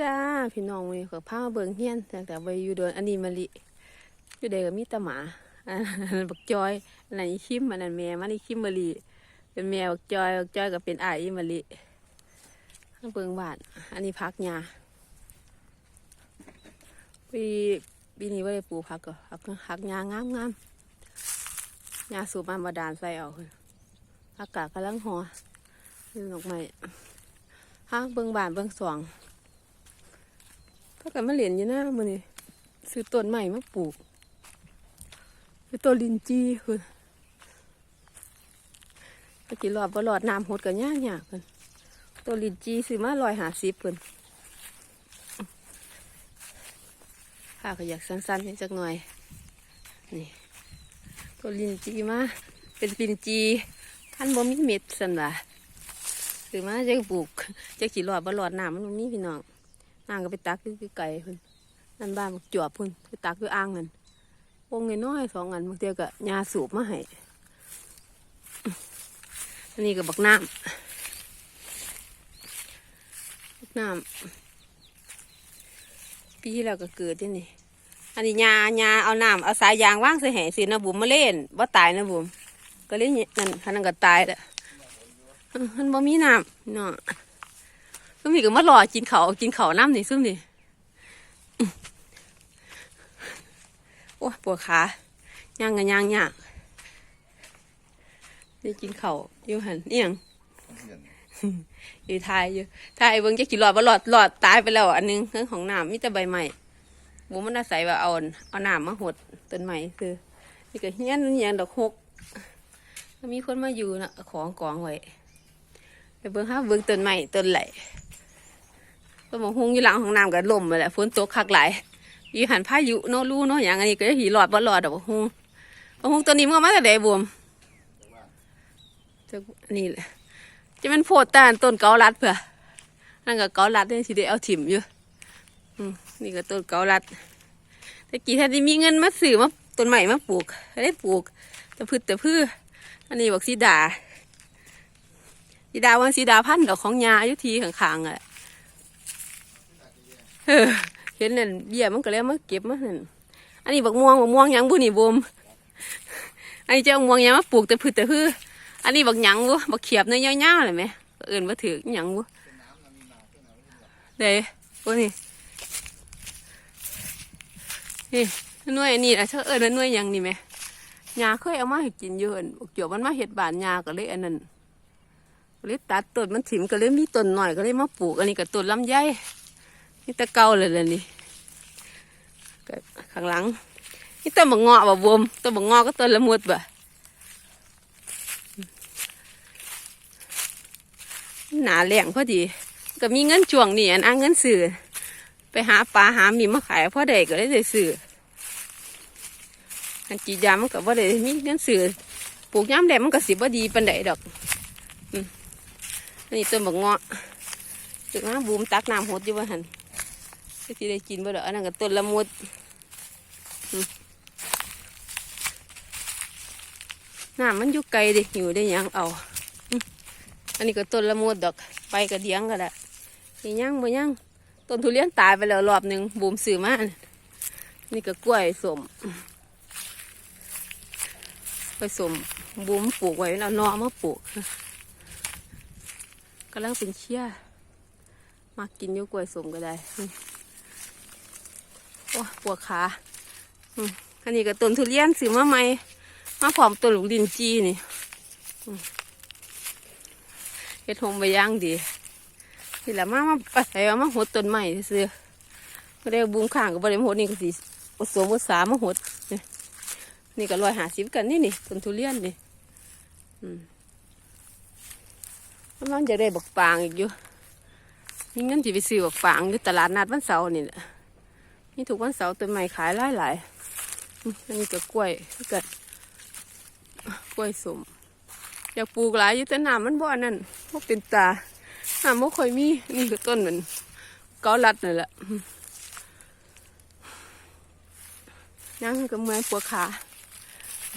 จ้าพี่น้องวันนี้ก็พาเบิ่งเฮียนแต่แต่ไปอยู่โดนอันนี้มะลิอยู่ใดก็มีต่หมาอันนั้นบักจอยอันนั้นคิมอันนั้นแม่มันอีคิมมะลิเป็นแม่บักจอยบักจอยก็เป็นไอ้ยอีมะลิเบิ่งบ้านอันนี้พักหญ้าปีปีนี้ว่าได้ปลูกผักก็ผักผักหญ้างามงามหญ้าสูบมาบาดาลใส่เอาเพิ่นอากาศกำลังหอนี่ดอกไม้ฮะเบิ่งบ้านเบิ่งสวง ถ้ากิดมาเหรียญอยู่หน้ามือนี่ซื้อต้นใหม่มาปลูกคือต้นลินจีคือตะกี้หลอดบ่หลอดน้ำหดกันยากยากกันต้นลินจีซื้อมาลอยหาสิบเพิ่นข้าก็อยากสั้นๆให้จักหน่อย นี่ต้นลินจีมาเป็นลินจีท่านบ่มีเม็ดสันว่าซื้อมาจะปลูกจะขี่หลอดบ่หลอดน้ำมันมีพี่น้อง นางก็ไปตักอยู่ไกลๆพุ่นนั่นบ้านจวบพุ่นไปตักอยู่อ่างนั่นวงเงินน้อยสองอันบางเทีก็ยาสูบมาให้อันนี้ก็บักน้ำบักน้ำปีที่แล้วก็เกิดที่นี่อันนี้ยายาเอาน้ำเอาสายยางว่างใส่แห่สินะบุ๋มมาเล่นว่าตายนะบุ๋มก็เล่นนั่นคันนั้นก็ตายแหละมันบ่มีน้ำเนาะ ซุ่มนี่ก็มาหล่อกินเขากินเขาน้ำนี่ซุ่มนี่โอ้ปวดขาย่างกันย่างยากนี่กินเขาอยู่หันนี่ยังอยู่ทายอยู่ทายเบิ่งจะกี่หลอดบ่าหลอดหลอดตายไปแล้วอันนึงเรื่องของน้ำมีแต่ใบใหม่หมูมันอาศัยว่าเอาเอาน้ำมาหดต้นใหม่คือนี่ก็เฮี้ยนนี่ยังดอกหกมีคนมาอยู่นะของกองไว้ ไปเบิ่งฮะเบิ่งต้นใหม่ต้นไหลต้นมะฮุงอยู่หลังของน้ำก็ล่มไปแหละฝนตกคักหลายอีหันพายุเนรู้เนอย่างอันนี้ก็หีหลอดบ่หลอดดอกมะฮุงมะฮุงตัวนี้มันก็มาแต่ใดบวมจากอันนี้แหละจะเป็นโพดตานต้นเกาลัดเผื่อนั่นก็เกาลัดเนี่ยสิได้เอาถิ่มอยู่อืมนี่ก็ต้นเกาลัดแต่กี้ถ้านที่มีเงินมาซื้อมาต้นใหม่มาปลูกได้ปลูกแต่พืชแต่พืชอันนี้บอกสีดา สีดาวันสีดาพันธุ์ดอกของยาอายู่ทีข้างๆอะเออเห็นนั่นเบี้ยมันก็เลยเอามาเก็บมาหั่นอันนี้บักม่วงบักม่วงยังบุนี่บมอันนี้เจ้าม่วงยังมาปลูกแต่พืชแต่พืชอันนี้บักหยังบุบักเขียบเนื้อยาวๆเลยไหมเอื่นมาถือหยังบุเด้โอ้นี่นี่น่วยนนี้อะเธอเอิญว่าน่วยยังนี่ไหมยาเคยเอามาให้กินอยู่อั่นบักเกี่ยวมันมาเห็ดบานยาก็เลยอันนั้น เลยตัดต้นมันถิ่มก็เลยมีต้นหน่อยก็เลยมาปลูกอันนี้ก็ต้นลำไยนี่ตะเกาเลยเลยนี่ก็ข้างหลังนี่ต้นบักเงาะบ่บวมต้นบักเงาะก็ต้นละมุดบ่หนาแหลงพอดี ก็มีเงินจ่วงนี่อันอ้างเงินสื่อไปหาปลาหาหมีมาขายพ่อเด็กก็ได้สื่ออันจีดยามันก็บ่ได้มีเงินสื่อปลูกย้ำแดดมันก็สิบ่ดีปานใดดอกอืม นนี้ต้นบักเงาะถึงมาบูมตักน้ำหดอยู่ว่าหันก็สิได้กินบ่ดอกอันนั้นก็ต้นละมุดน้ำมันอยู่ไกลเดิอยู่ได้ยังเอา อันนี้ก็ต้นละมุดดอก ไปกระเดียงก็ได้นี่ยังบ่ยังต้นทุเรียนตายไปแล้วรอบหนึ่งบูมซื้อมาอันนี่ก็กล้วยสมกล้วยสมบูมปลูกไว้แล้วนอมาปลูก กำลังเป็นเชี่ยมากินยูกล้วยสมก็ได้ โอ้ปวดขาอืมอันนี้ก็ต้นทุเรียนซื้อมาใหม่มาพร้อมต้นลูกดินจีนี่เฮ็ดหมไปย่างดีนี่ละมามาอาศัยว่มาหดต้นใหม่ซื้อก็ได้บุ้งข้างก็บ่ได้มหดนี่ก็สิผสมผสามาหดนี่นี่ก็ร้อยหาสิบกันนี่นี่ต้นทุเรียนนี่อืม กำลังจะได้บักปางอีกอยู่มีเงินที่ไปซื้อบักปางอยู่ตลาดนัดวันเสาร์นี่แหละนี่ถูกวันเสาร์ต้นใหม่ขายหลายหลายอันนี้ก็กล้วยกิดกล้วยสมอยากปลูกหลายอยู่แต่น้ำมันบ่อนั่นบ่เป็นตาน้ำบ่ค่อยมีนี่ก็ต้นเหมือนเกาลัดนั่นแหละอืมยังก็เมื่อยปวดขา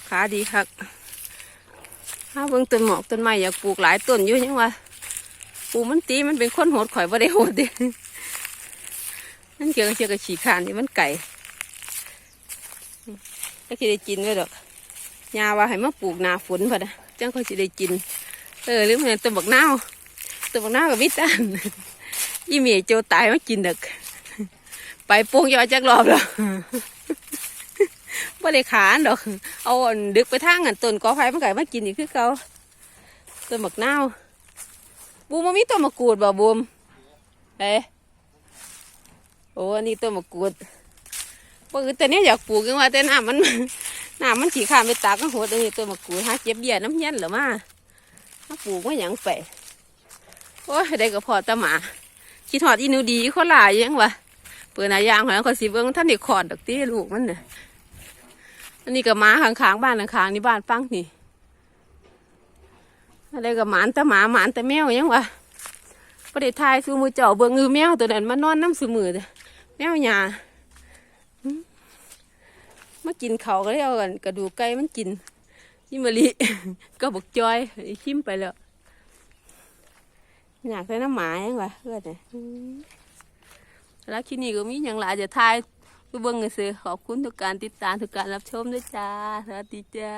ขาดีคัก ถ้าเบิ่งต้นหมอกต้นไม้อยากปลูกหลายต้นอยู่ยังว่าปลูกมันตีมันเป็นคนโหดข่อยบ่ได้โหดดินั่นเกี่ยวกับเกี่ยวกับฉีกขานนี่มันไก่ก็คิดได้กินไว้ดอกยาว่าให้มาปลูกหนาฝนพอนะจังเขาสิได้กิน เออหรือเหมือนต้นบักนาวต้นบักนาวกับวิตานอีเมียโจตายมากินเด็กไปโป่งยอจักรอบแล้ว บ่ได้ขานดอก เอาอันดึกไปทางอันต้นกอไผ่มันไก่มากินอีกคือเก่าต้นบักนาวบูมมีต้นมะกรูดบ่บูมเอ้โอ้อันนี้ต้นมะกรูดปกติแต่เนี้ยอยากปลูกยังว่าแต่น้ำมันน้ำมันฉีข้ามไปตากก็โหดอันนี้ต้นมะกรูดหาเจ็บเบี้ยน้ำเย็นหรือมามาปลูกมาหยังไปโอ้ยได้กับพอตาหมาคิดหอดอีนูดีเขาหลายยังวะเปิดนายางของเขาสิเบิ้งท่านเด็กขอดดอกตี้ลูกมันน่ะ อันนี้ก็หมาข้างๆบ้านข้างๆนี่บ้านฟังนี่อะไรก็หมานแต่หมาหมานแต่แมวยังวะประเดี๋ยวทายซูมือเจ้าเบิ่งงือแมวตัวนั้นมานอนน้ำสูมือเด้อแมวหยาหึมากินเขาก็เลยเอากันกระดูกไก่มันกินยิมบลีก็บอกจอยชิมไปแล้วอยากได้น้ำหมายังวะเพื่อนเนี่ยแล้วที่นี่ก็มีอย่างหลายจะทาย ผู้เบิ่งก็ซื้อขอบคุณทุกการติดตามทุกการรับชมด้วยจ้าสวัสดีจ้า